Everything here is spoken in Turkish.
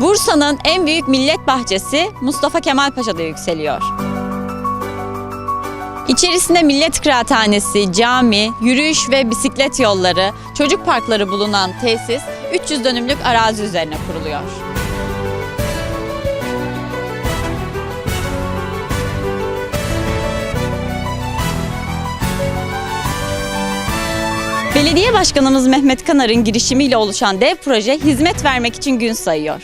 Bursa'nın en büyük millet bahçesi Mustafa Kemal Paşa'da yükseliyor. İçerisinde millet kıraathanesi, cami, yürüyüş ve bisiklet yolları, çocuk parkları bulunan tesis 300 dönümlük arazi üzerine kuruluyor. Belediye Başkanımız Mehmet Kanar'ın girişimiyle oluşan dev proje hizmet vermek için gün sayıyor.